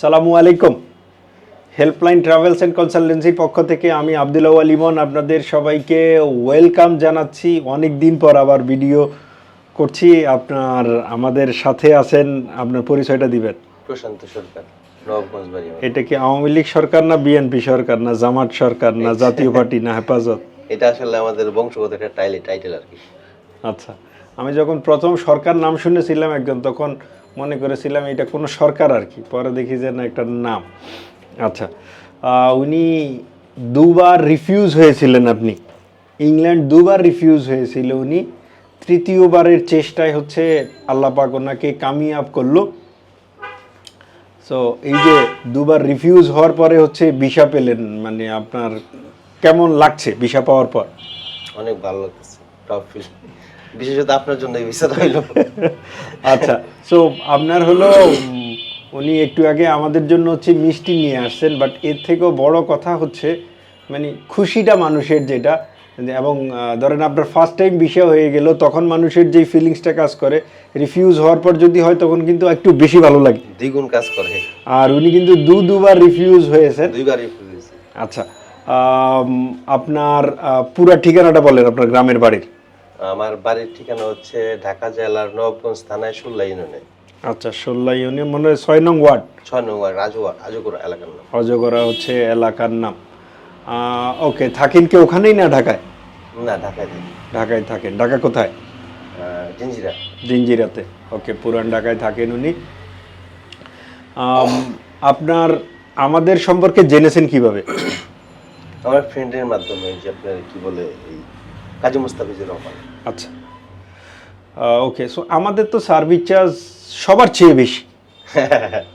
সালামু আলাইকুম। Helpline travels and কনসালটেন্সির পক্ষ থেকে আমি আবদুল্লাহ লিমন আপনাদের সবাইকে ওয়েলকাম জানাচ্ছি। অনেক দিন পর আবার ভিডিও করছি। আপনার আমাদের সাথে আছেন আপনার পরিচয়টা দিবেন। প্রশান্ত সরকার। এটা কি আওয়ামী লীগ সরকার না বিএনপি সরকার না জামাত সরকার না জাতীয় পার্টি না হেফাজত? এটা আসলে আমাদের বংশগত একটা টাইটেল আর কি। আচ্ছা আমি যখন প্রথম সরকার নাম শুনেছিলাম একজন তখন মনে করেছিলাম এটা কোনো সরকার আর কি। পরে দেখি যে না, একটা নাম। আচ্ছা উনি দুবার রিফিউজ হয়েছিলেন আপনি। ইংল্যান্ড দুবার রিফিউজ হয়েছিল উনি। তৃতীয়বারের চেষ্টায় হচ্ছে আল্লাহ পাক ওনাকে কামিয়াব করল। সো এই যে দুবার রিফিউজ হওয়ার পরে হচ্ছে ভিসা পেলেন মানে আপনার কেমন লাগছে ভিসা পাওয়ার পর? অনেক ভালো লাগছে বিশেষত আপনার জন্য এই ভিসাটা হইল। আচ্ছা সো আপনার হলো উনি একটু আগে আমাদের জন্য হচ্ছে মিষ্টি নিয়ে আসছেন বাট এর থেকেও বড় কথা হচ্ছে মানে খুশিটা মানুষের যেটা এবং ধরেন আপনার ফার্স্ট টাইম বিষয় হয়ে গেল তখন মানুষের যেই ফিলিংসটা কাজ করে রিফিউজ হওয়ার পর যদি হয় তখন কিন্তু একটু বেশি ভালো লাগে। দ্বিগুণ কাজ করে। আর উনি কিন্তু দু দুবার রিফিউজ হয়েছেন। দুইবার রিফিউজ হয়েছে। আচ্ছা আপনার পুরা ঠিকানাটা বলেন আপনার গ্রামের বাড়ির। আমার বাড়ির ঠিকানা হচ্ছে ঢাকা জেলার নবগঞ্জ থানায় সুল্লা ইউনিয়নে। আচ্ছা ষোলো ইউনিয়ন মনে হয় ছয় নং ওয়ার্ড? ছয় নম্বর রাজুয়া রাজুকুর এলাকার নাম। অজগরা হচ্ছে এলাকার নাম। ওকে থাকেন কি ওখানেই না ঢাকায়? না ঢাকায় থাকি। ঢাকায় থাকেন। ঢাকা কোথায়? জিঞ্জিরা জিঞ্জিরাতে ওকে পুরান ঢাকায় থাকেন উনি। আপনার আমাদের সম্পর্কে জেনেছেন কীভাবে? আমার ফ্রেন্ডের মাধ্যমে যে আপনার কি বলে এই কাজী মুস্তাফিজুর রহমান। আচ্ছা। ওকে সো আমাদের তো সার্ভিস চার্জ সবার চেয়ে বেশি।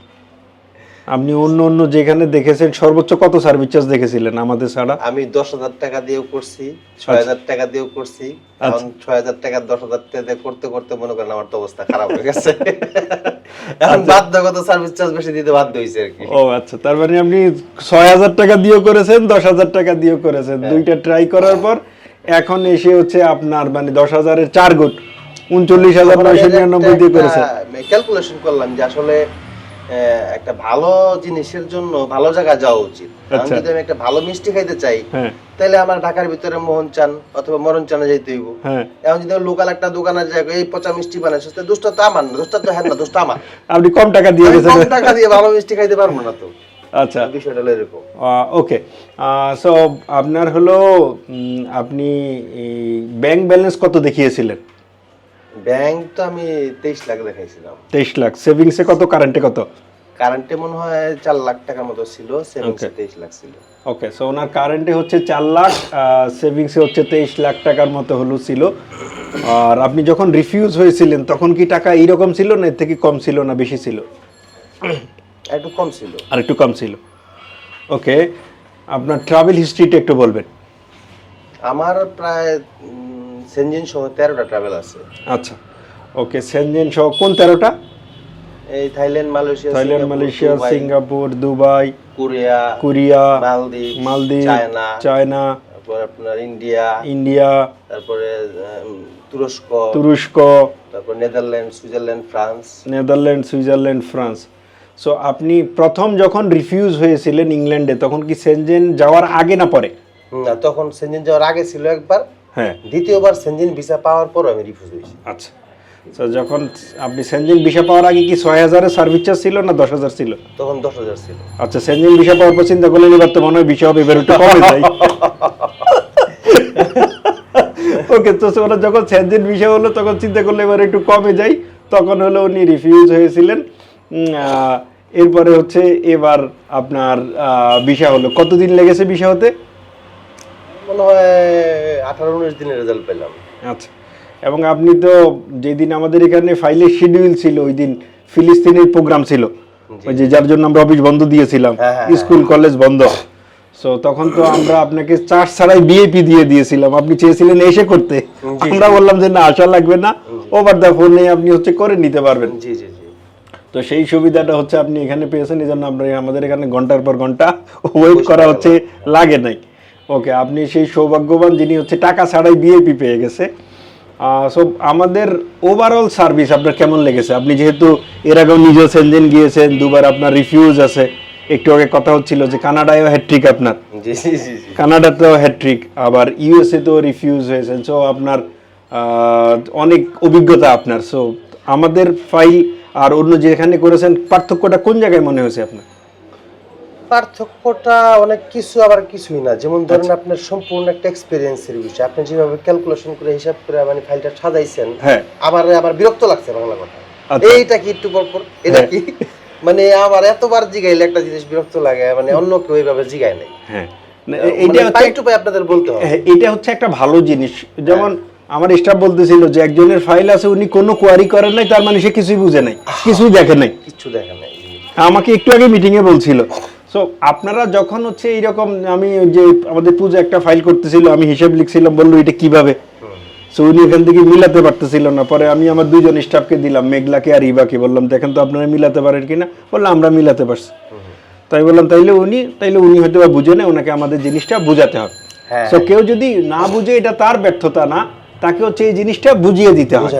আপনি অন্য অন্য যেখানে দেখেছেন সর্বোচ্চ কত সার্ভিস চার্জ দেখেছিলেন আমাদের ছাড়া? আমি দশ হাজার টাকা দিয়েও করছি ছয় হাজার টাকা দিয়েও করছি। এখন ছয় হাজার টাকা দশ হাজার টাকা করতে করতে মনে করেন আমার তো অবস্থা খারাপ হয়ে গেছে। এখন বাধ্যগত সার্ভিস চার্জ বেশি দিতে বাধ্য হয়েছে আর কি। ও আচ্ছা তার মানে আপনি ছয় হাজার টাকা দিয়েও করেছেন দশ হাজার টাকা দিয়েও করেছেন। দুইটা ট্রাই করার পর এখন এসে হচ্ছে আপনার মানে দশ হাজারের চার গুণ উনচল্লিশ হাজার নয়শো নিরানব্বই দিয়ে করেছেন ক্যালকুলেশন করলাম যে আসলে একটা ভালো জিনিসের জন্য ভালো জায়গায় যাওয়া উচিত। আচ্ছা। যদি আমি একটা ভালো মিষ্টি খাইতে চাই হ্যাঁ। তাহলে আমার ঢাকার ভিতরে মোহন চান অথবা মরণ চানে যাইতে হইব। হ্যাঁ। এখন যদি লোকাল একটা দোকানে যাই এই পচা মিষ্টি সস্তা দুষ্ট তো আমার না দুষ্ট তো হ্যাঁ না দুষ্ট আমার। আপনি কম টাকা দিয়ে কম টাকা দিয়ে ভালো মিষ্টি খাইতে পারব না তো। আচ্ছা। বিষয়টা হলো এরকম। ওকে সো আপনার হলো আপনি ব্যাংক ব্যালেন্স কত দেখিয়েছিলেন? ব্যাংক তো আমি তেইশ লাখ দেখাইছিলাম। তেইশ লাখ। সেভিংসে কত কারেন্টে কত? কারেন্টে মনে হয় চার লাখ টাকার মতো ছিল সেভিংসে তেইশ লাখ ছিল। ওকে সো ওনার কারেন্টে হচ্ছে চার লাখ সেভিংসে হচ্ছে তেইশ লাখ টাকার মতো হলো ছিল। আর আপনি যখন রিফিউজ হয়েছিলেন তখন কি টাকা এইরকম ছিল না এর থেকে কম ছিল না বেশি ছিল? একটু কম ছিল। আর একটু কম ছিল। ওকে আপনার ট্রাভেল হিস্ট্রিটা একটু বলবেন। আমার প্রায় সেনজিন সহ তেরোটা ট্রাভেল আছে। আচ্ছা ওকে সেনজেন সহ কোন তেরোটা? এই Thailand Malaysia Thailand Malaysia Singapore Dubai Korea Korea Maldives Maldives China. China. তারপর আপনার ইন্ডিয়া। ইন্ডিয়া। তারপরে তুরস্ক। তুরস্ক। তারপর Netherland Switzerland France. Netherland Switzerland France. So আপনি প্রথম যখন রিফিউজ হয়েছিলেন ইংল্যান্ডে তখন কি সেনজেন যাওয়ার আগে না পরে? না তখন সেনজিন যাওয়ার আগে ছিল একবার। হ্যাঁ। দ্বিতীয়বার সেনজিন ভিসা পাওয়ার পর আমি রিফিউজ হয়েছি। আচ্ছা। তো যখন আপনি সেনজেন ভিসা পাওয়ার আগে কি ছয় হাজারের সার্ভিস চার্জ ছিল না দশ হাজার ছিল? তখন দশ হাজার ছিল। আচ্ছা সেনজেন ভিসা পাওয়ার পর চিন্তা করলেন এবার তো মনে হয় ভিসা হবে এবার একটু কমে যায়। ওকে তো ওরা যখন সেনজেন ভিসা হলো তখন চিন্তা করলে এবার একটু কমে যায়। তখন হলো উনি রিফিউজ হয়েছিলেন। এরপরে হচ্ছে এবার আপনার ভিসা হলো কতদিন লেগেছে ভিসা হতে মনে হয় আঠারো উনিশ দিনের রেজাল্ট পেলাম। আচ্ছা এবং আপনি তো যেদিন আমাদের এখানে ফাইলের শিডিউল ছিল ওই দিন ফিলিস্তিনের প্রোগ্রাম ছিল। ওই যে যার জন্য আমরা অফিস বন্ধ দিয়েছিলাম হ্যাঁ, হ্যাঁ, স্কুল কলেজ বন্ধ। সো তখন তো আমরা আপনাকে চার্জ ছাড়াই বিএপি দিয়ে দিয়েছিলাম। আপনি চেয়েছিলেন এসে করতে। আমরা বললাম যে না আসা লাগবে না। ওভার দ্য ফোনে আপনি হচ্ছে করে নিতে পারবেন। জি জি। তো সেই সুবিধাটা হচ্ছে আপনি এখানে পেয়েছেন এই জন্য আমরা আমাদের এখানে ঘণ্টার পর ঘণ্টা ওয়েট করা হচ্ছে লাগে নাই। ওকে আপনি সেই সৌভাগ্যবান যিনি হচ্ছে টাকা ছাড়াই বিএপি পেয়ে গেছে। সো আমাদের ওভারঅল সার্ভিস আপনার কেমন লেগেছে? আপনি যেহেতু এর আগেও নিজেও সেনজেন গিয়েছেন দুবার আপনার রিফিউজ আছে। একটু আগে কথা হচ্ছিল যে কানাডায়ও হ্যাট্রিক আপনার। কানাডাতেও হ্যাট্রিক আবার ইউএসএ তেও রিফিউজ হয়েছেন সো আপনার অনেক অভিজ্ঞতা আপনার। সো আমাদের ফাইল আর অন্য যেখানে করেছেন পার্থক্যটা কোন জায়গায় মনে হয়েছে আপনার? পার্থক্যটা অনেক কিছু আবার কিছুই না। যেমন ধরেন আচ্ছা। আপনার সম্পূর্ণ একটা এক্সপিরিয়েন্সের বিষয়। আপনি যেভাবে ক্যালকুলেশন করে হিসাব করে মানে ফাইলটা সাজাইছেন হ্যাঁ। আমার আবার বিরক্ত লাগছে বাংলা কথা। আচ্ছা। এইটা কি একটু পর পর এটা হ্যাঁ। কি মানে আমার এতবার জিগাইলে একটা জিনিস বিরক্ত লাগে মানে অন্য কেউ এইভাবে জিগায় নাই। হ্যাঁ। মানে এইটা হচ্ছে পাই টু পাই আপনাদের বলতে হবে। হ্যাঁ, এটা হচ্ছে একটা ভালো জিনিস। যেমন আমার স্টাফ বলতেছিল যে একজনের ফাইল আছে উনি কোনো কোয়ারি করেন নাই তার মানে সে কিছুই বুঝে নাই কিছুই দেখে নাই। কিচ্ছু দেখে নাই। আমাকে একটু আগে মিটিং এ বলছিল। সো আপনারা যখন হচ্ছে এইরকম আমি যে আমাদের পূজা একটা ফাইল করতেছিল আমি হিসেব লিখছিলাম বলল এটা কীভাবে? সো উনি এখান থেকে মিলাতে পারতেছিল না। পরে আমি আমার দুজন স্টাফকে দিলাম মেঘলাকে আর ইবাকে। বললাম দেখেন তো আপনারা মিলাতে পারেন কিনা? বললাম আমরা মিলাতে পারছি। তাই বললাম তাইলে উনি তাইলে উনি হয়তো বা বুঝে না ওনাকে আমাদের জিনিসটা বোঝাতে হবে। হ্যাঁ। সো কেউ যদি না বুঝে এটা তার ব্যর্থতা না। তাকে হচ্ছে এই জিনিসটা বুঝিয়ে দিতে হবে।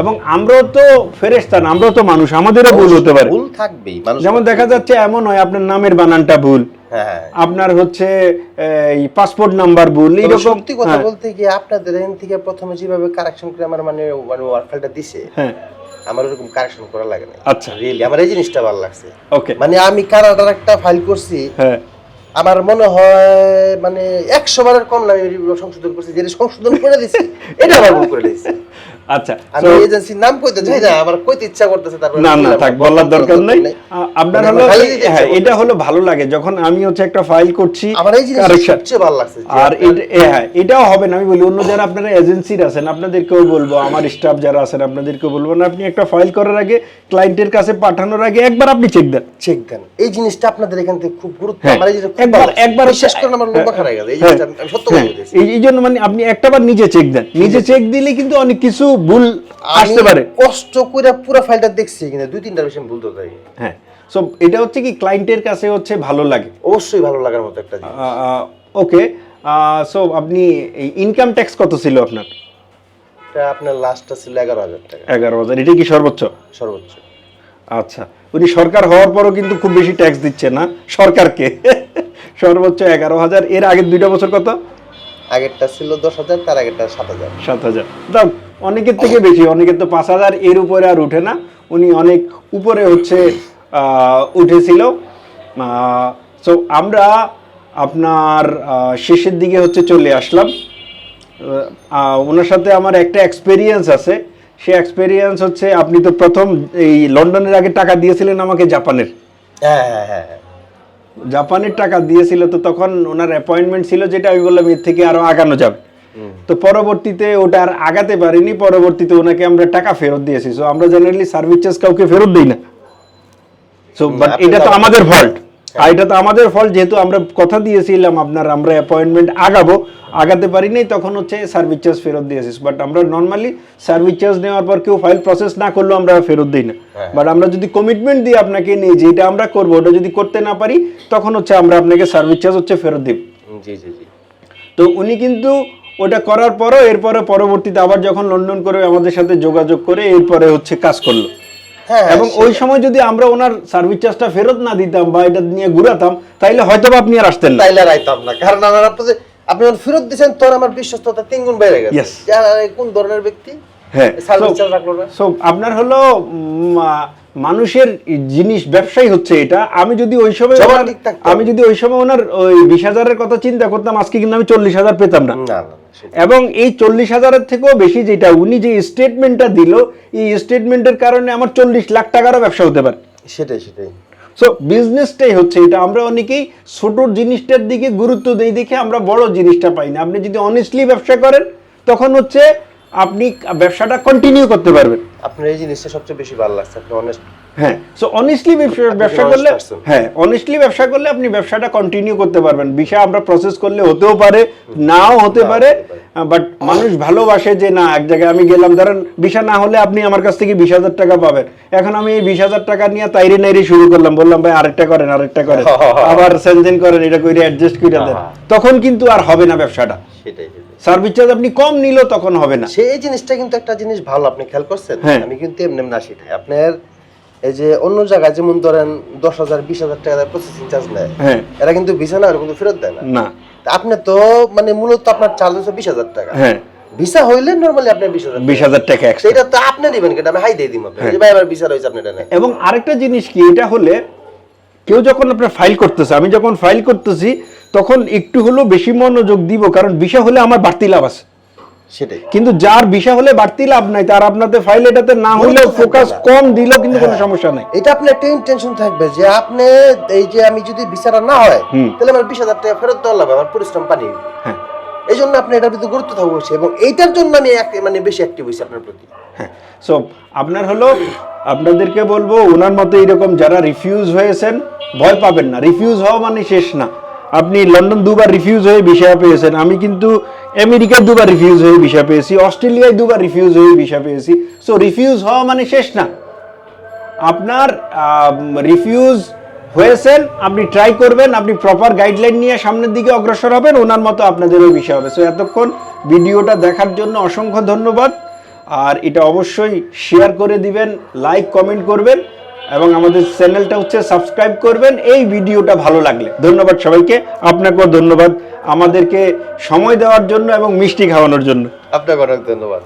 এবং আমরাও তো ফেরেস্তা না আমরাও তো মানুষ আমাদেরও ভুল হতে পারে। ভুল থাকবেই যেমন দেখা যাচ্ছে এমন হয় আপনার নামের বানানটা ভুল হ্যাঁ আপনার হচ্ছে এই পাসপোর্ট নাম্বার ভুল সত্যি কথা হ্যাঁ, বলতে কি আপনাদের এখান থেকে প্রথমে যেভাবে কারেকশন করে আমার মানে মানে ওয়ার্ক ফাইলটা দিছে হ্যাঁ। আমার ওরকম কারেকশন করা লাগে না আচ্ছা। রিয়েলি আমার এই জিনিসটা ভালো লাগছে। ওকে মানে আমি কানাডার একটা ফাইল করছি হ্যাঁ। আমার মনে হয় মানে একশো বারের কম না সংশোধন করছি যেটা সংশোধন করে দিছি, এটা আমার ভুল করে দিয়েছি। আচ্ছা আমি এজেন্সির নাম কইতে চাই না আমার কইতে ইচ্ছা করতেছে তারপর না না থাক বলার দরকার নেই। আপনার মানে হলো হ্যাঁ এটা হলো ভালো লাগে যখন আমি হচ্ছে একটা ফাইল করছি আমার এই জিনিসটা সবচেয়ে ভালো লাগছে আর আপনার- এটা- এ হ্যাঁ এটাও হবে না আমি বলি অন্য যারা আপনারা এজেন্সির আছেন আপনাদেরকেও বলব আমার স্টাফ যারা আছেন আপনাদেরকেও বলব না আপনি একটা ফাইল করার আগে ক্লায়েন্টের কাছে পাঠানোর আগে একবার আপনি চেক দেন। চেক দেন। এই জিনিসটা আপনাদের এখান থেকে খুব গুরুত্ব হ্যাঁ, আমার এই একবার- করে আমার লম্বা খারাপ গেছে এই জিনিসটা আমি- আমি সত্য বলতেছি। এই এই জন্য মানে আপনি একটাবার নিজে চেক দেন। নিজে চেক দিলে কিন্তু অনেক কিছু ভুল আসতে পারে। কষ্ট করে পুরো ফাইলটা দেখছি কিন্তু দুই তিনটা বিষয় আমি ভুলতে পারি হ্যাঁ সো এটা হচ্ছে কি ক্লায়েন্টের কাছে হচ্ছে ভালো লাগে? অবশ্যই ভালো লাগার মতো একটা জিনিস। ওকে সো আপনি এই ইনকাম ট্যাক্স কত ছিল আপনার? এটা আপনার লাস্টটা ছিল এগারো হাজার টাকা। এগারো হাজার এটা কি সর্বোচ্চ? সর্বোচ্চ। আচ্ছা উনি সরকার হওয়ার পরও কিন্তু খুব বেশি ট্যাক্স দিচ্ছে না সরকারকে। সর্বোচ্চ এগারো হাজার এর আগের দুইটা বছর কত? আগেরটা ছিল দশ হাজার তার আগেরটা সাত হাজার। সাত হাজার। দাও অনেকের থেকে বেশি অনেকের তো পাঁচ হাজার এর উপরে আর উঠে না। উনি অনেক উপরে হচ্ছে উঠেছিল। সো আমরা আপনার শেষের দিকে হচ্ছে চলে আসলাম। ওনার সাথে আমার একটা এক্সপেরিয়েন্স আছে। সে এক্সপেরিয়েন্স হচ্ছে আপনি তো প্রথম এই লন্ডনের আগে টাকা দিয়েছিলেন আমাকে জাপানের। হ্যাঁ হ্যাঁ হ্যাঁ। জাপানের টাকা দিয়েছিল তো তখন ওনার অ্যাপয়েন্টমেন্ট ছিল যেটা আমি বললাম এর থেকে আরও আগানো যাবে। তো পরবর্তীতে ওটা আর আগাতে পারিনি পরবর্তীতে ওনাকে আমরা টাকা ফেরত দিয়েছি। সো আমরা জেনারেলি সার্ভিস চার্জ কাউকে ফেরত দিই না। সো বাট এটা তো আমাদের ফল্ট আর এটা তো আমাদের ফল্ট যেহেতু আমরা কথা দিয়েছিলাম আপনার আমরা অ্যাপয়েন্টমেন্ট আগাবো। আগাতে পারিনি তখন হচ্ছে সার্ভিস চার্জ ফেরত দিয়েছিস বাট আমরা নর্মালি সার্ভিস চার্জ নেওয়ার পর কেউ ফাইল প্রসেস না করলেও আমরা ফেরত দিই না। হ্যাঁ। বাট আমরা যদি কমিটমেন্ট দিই আপনাকে নিয়ে যে এটা আমরা করব ওটা যদি করতে না পারি তখন হচ্ছে আমরা আপনাকে সার্ভিস চার্জ হচ্ছে ফেরত দিব। জি জি জি। তো উনি কিন্তু ওটা করার পরও এরপরে পরবর্তীতে আবার যখন লন্ডন করে আমাদের সাথে যোগাযোগ করে এরপরে হচ্ছে কাজ করল। হ্যাঁ এবং ওই সময় যদি আমরা ওনার সার্ভিস চার্জটা ফেরত না দিতাম বা এটা নিয়ে ঘুরাতাম তাইলে হয়তো বা আপনি আর আসতেন না। তাইলে রাইতাম না। কারণ আমার আপনাদের আপনি যখন ফেরত দিয়েছেন তখন আমার বিশ্বস্ততা তিন গুণ বেড়ে গেছে। কোন ধরনের ব্যক্তি? হ্যাঁ সো আপনার হলো মানুষের জিনিস ব্যবসায়ী হচ্ছে এটা। আমি যদি ওই সময় আমি যদি ওই সময় ওনার ওই বিশ হাজারের কথা চিন্তা করতাম আজকে কিন্তু আমি চল্লিশ হাজার পেতাম না। এবং এই চল্লিশ হাজারের থেকেও বেশি যেটা উনি যে স্টেটমেন্টটা দিল এই স্টেটমেন্টের কারণে আমার চল্লিশ লাখ টাকারও ব্যবসা হতে পারে। সেটাই সেটাই। সো বিজনেসটাই হচ্ছে এটা। আমরা অনেকেই ছোট জিনিসটার দিকে গুরুত্ব দেই দেখে আমরা বড় জিনিসটা পাই না। আপনি যদি অনেস্টলি ব্যবসা করেন তখন হচ্ছে আপনি ব্যবসাটা কন্টিনিউ করতে পারবেন। আপনার এই জিনিসটা সবচেয়ে বেশি ভালো লাগছে। আপনি অনেস্ট হ্যাঁ সো অনেস্টলি ব্যবসা করলে হ্যাঁ অনেস্টলি ব্যবসা করলে আপনি ব্যবসাটা কন্টিনিউ করতে পারবেন। বিষয় আমরা প্রসেস করলে হতেও পারে নাও হতে পারে বাট মানুষ ভালোবাসে যে না এক জায়গায় আমি গেলাম ধরেন না হলে আপনি আমার কাছ থেকে বিশ হাজার টাকা পাবেন। এখন আমি এই বিশ হাজার টাকা নিয়ে তাইরে নাইরে শুরু করলাম বললাম ভাই আরেকটা করেন আরেকটা করেন। আবার সেনজেন করেন এটা করে অ্যাডজাস্ট করে দেন। তখন কিন্তু আর হবে না ব্যবসাটা। সেটাই সেটাই। সার্ভিস চার্জ আপনি কম নিলেও তখন হবে না। সেই জিনিসটা কিন্তু একটা জিনিস ভালো আপনি খেয়াল করছেন? হ্যাঁ। আমি কিন্তু এমনি এমনি আসি আপনার এই যে অন্য জায়গায় যেমন ধরেন দশ হাজার বিশ হাজার টাকা প্রসেসিং চার্জ নেয় হ্যাঁ। এরা কিন্তু ভিসা না কিন্তু ফেরত দেয় না। না। আপনি তো মানে মূলত আপনার চার্জ হচ্ছে বিশ হাজার টাকা। হ্যাঁ। ভিসা হইলে নর্মালি হাজার টাকা। সেটা তো আপনি দিবেন কেন আমি হাই দিয়ে দিব। আপনাকে যে ভাই আমার ভিসা রয়েছে আপনি এটা নেন। এবং আরেকটা জিনিস কি এটা হলে কেউ যখন আপনার ফাইল করতেছে আমি যখন ফাইল করতেছি তখন একটু হলেও বেশি মনোযোগ দিব কারণ বিষয় হলে আমার বাড়তি লাভ আছে। সেটাই। কিন্তু যার বিষয় হলে বাড়তি লাভ নাই তার আপনাদের ফাইল এটাতে না হলেও ফোকাস কম দিলেও কিন্তু কোনো সমস্যা নাই। এটা আপনার একটা থাকবে যে আপনি এই যে আমি যদি ভিসাটা না হয় তাহলে আমার বিশ হাজার টাকা ফেরত দেওয়া লাগবে আমার পরিশ্রম পানি হ্যাঁ। এই জন্য আপনি এটার প্রতি গুরুত্ব থাকব এবং এইটার জন্য আমি এক- মানে বেশি অ্যাক্টিভ হয়েছি আপনার প্রতি। হ্যাঁ। সো আপনার হলো আপনাদেরকে বলব ওনার মতো এরকম যারা রিফিউজ হয়েছেন ভয় পাবেন না। রিফিউজ হওয়া মানে শেষ না। আপনি লন্ডন দুবার রিফিউজ হয়ে ভিসা পেয়েছেন। আমি কিন্তু আমেরিকায় দুবার রিফিউজ হয়ে ভিসা পেয়েছি, অস্ট্রেলিয়ায় দুবার রিফিউজ হয়ে ভিসা পেয়েছি। সো রিফিউজ হওয়া মানে শেষ না। আপনার রিফিউজ হয়েছেন, আপনি ট্রাই করবেন, আপনি প্রপার গাইডলাইন নিয়ে সামনের দিকে অগ্রসর হবেন, ওনার মতো আপনাদেরও বিষয় হবে। সো এতক্ষণ ভিডিওটা দেখার জন্য অসংখ্য ধন্যবাদ। আর এটা অবশ্যই শেয়ার করে দিবেন লাইক কমেন্ট করবেন। এবং আমাদের চ্যানেলটা হচ্ছে সাবস্ক্রাইব করবেন। এই ভিডিওটা ভালো লাগলে। ধন্যবাদ সবাইকে। আপনাকেও ধন্যবাদ। আমাদেরকে সময় দেওয়ার জন্য এবং মিষ্টি খাওয়ানোর জন্য। আপনাকে অনেক ধন্যবাদ।